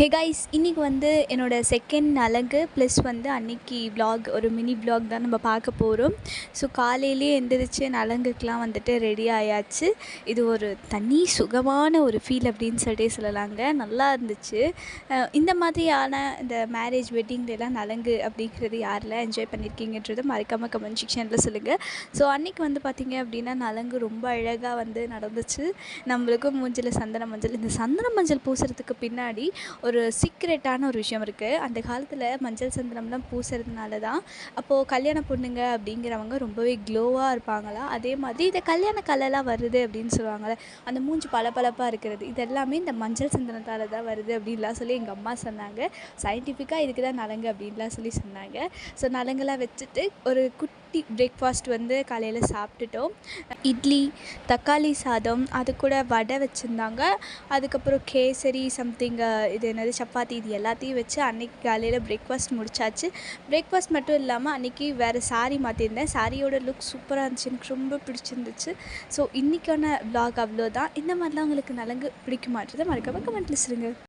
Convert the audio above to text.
Hey guys இன்றைக்கி வந்து என்னோடய செகண்ட் நலங்கு ப்ளஸ் வந்து அன்னைக்கு vlog ஒரு மினி ப்ளாக் தான் நம்ம பார்க்க போகிறோம் ஸோ காலையிலே எந்திரிச்சு நலங்குக்கெலாம் வந்துட்டு ரெடி ஆயாச்சு. இது ஒரு தனி சுகமான ஒரு ஃபீல் அப்படின்னு சொல்லிட்டு சொல்லலாங்க. நல்லா இருந்துச்சு. இந்த மாதிரியான இந்த மேரேஜ் வெட்டிங்லலாம் நலங்கு அப்படிங்கிறது யாரெல்லாம் என்ஜாய் பண்ணியிருக்கீங்கன்றது மறக்காமல் கமெண்ட் செக்ஷனில் சொல்லுங்கள் ஸோ அன்னைக்கு வந்து பார்த்திங்க அப்படின்னா நலங்கு ரொம்ப அழகாக வந்து நடந்துச்சு. நம்மளுக்கும் மூஞ்சில் சந்தன மஞ்சள் இந்த சந்தன மஞ்சள் பூசுறதுக்கு பின்னாடி ஒரு சீக்ரெட்டான ஒரு விஷயம் இருக்குது அந்த காலத்தில் மஞ்சள் சந்தனம்லாம் பூசுறதுனால தான் அப்போது கல்யாண பொண்ணுங்க அப்படிங்கிறவங்க ரொம்பவே க்ளோவாக இருப்பாங்களா? அதே மாதிரி இந்த கல்யாண கலைலாம் வருது அப்படின்னு சொல்லுவாங்கள்ல அந்த மூஞ்சி பளபளப்பாக இருக்கிறது இது எல்லாமே இந்த மஞ்சள் சந்தனத்தால் தான் வருது அப்படின்லாம் சொல்லி எங்கள் அம்மா சொன்னாங்க. சயின்டிஃபிக்காக இதுக்கு தான் நலங்கு அப்படின்லாம் சொல்லி சொன்னாங்க. ஸோ நலங்கெல்லாம் வச்சுட்டு ஒரு குட்டி பிரேக்ஃபாஸ்ட் வந்து காலையில் சாப்பிட்டுட்டோம். இட்லி தக்காளி சாதம் அது கூட வடை வச்சுருந்தாங்க. அதுக்கப்புறம் கேசரி சம்திங் இது என்னது சப்பாத்தி இது எல்லாத்தையும் வச்சு அன்றைக்கி காலையில் பிரேக்ஃபாஸ்ட் முடிச்சாச்சு. பிரேக்ஃபாஸ்ட் மட்டும் இல்லாமல் அன்றைக்கி வேறு சாரி மாற்றிருந்தேன் சாரியோட லுக் சூப்பராக இருந்துச்சு. எனக்கு ரொம்ப பிடிச்சிருந்துச்சு. ஸோ இன்றைக்கான vlog அவ்வளோதான் இந்த மாதிரிலாம் உங்களுக்கு நலங்கு பிடிக்குமான்றதை மறக்காம கமெண்ட்டில் சொல்லுங்கள்